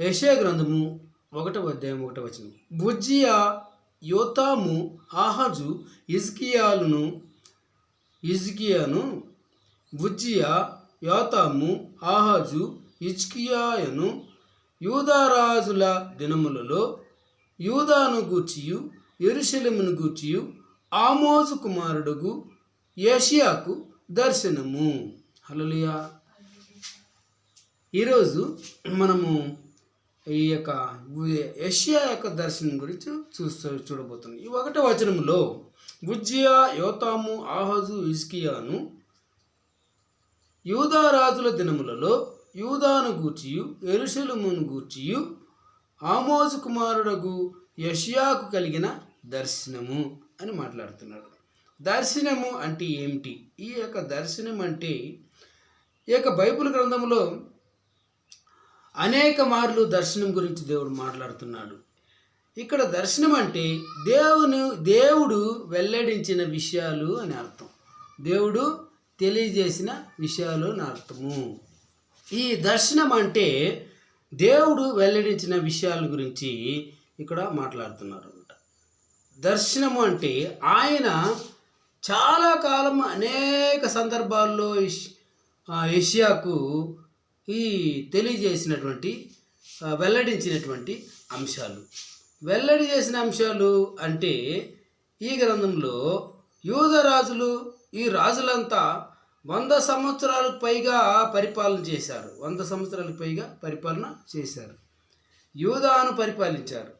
యెషయా గ్రంథము ఒకటవ అధ్యాయం ఒకటవ వచనం. బుజ్జియా యోతాము ఆహాజు ఇజ్కియాలను ఇజ్కియాను బుజ్జియా యోతాము ఆహాజు ఇజ్కియాయను యూదారాజుల దినములలో యూదాను గూర్చియు ఎరుశలమును గూర్చియు ఆమోజు కుమారుడుగు ఏషియాకు దర్శనము. హలలియా ఈరోజు మనము ఈ యొక్క ఏషియా యొక్క దర్శనం గురించి చూస్తూ చూడబోతున్నాం. ఈ ఒకటి వచనంలో గుజ్జియా యోతాము ఆహజు ఇజ్కియాను యూదారాజుల దినములలో యూదాను గూర్చియు ఎరుషలేమును గూర్చియు ఆమోజు కుమారుడగు యషియాకు కలిగిన దర్శనము అని మాట్లాడుతున్నాడు. దర్శనము అంటే ఏమిటి? ఈ యొక్క దర్శనం అంటే ఈ యొక్క బైబిల్ గ్రంథంలో అనేక మార్లు దర్శనం గురించి దేవుడు మాట్లాడుతున్నాడు. ఇక్కడ దర్శనం అంటే దేవుని దేవుడు వెల్లడించిన విషయాలు అని అర్థం. దేవుడు తెలియజేసిన విషయాలు అని అర్థము. ఈ దర్శనం అంటే దేవుడు వెల్లడించిన విషయాల గురించి ఇక్కడ మాట్లాడుతున్నారు అనమాట దర్శనము అంటే ఆయన చాలా కాలం అనేక సందర్భాల్లో ఏషియాకు ఈ తెలియజేసినటువంటి వెల్లడించినటువంటి అంశాలు. వెల్లడి చేసిన అంశాలు అంటే ఈ గ్రంథంలో యూదరాజులు ఈ రాజులంతా వంద సంవత్సరాలకు పైగా పరిపాలన చేశారు. వంద సంవత్సరాలకు పైగా పరిపాలన చేశారు. యూదాను పరిపాలించారు.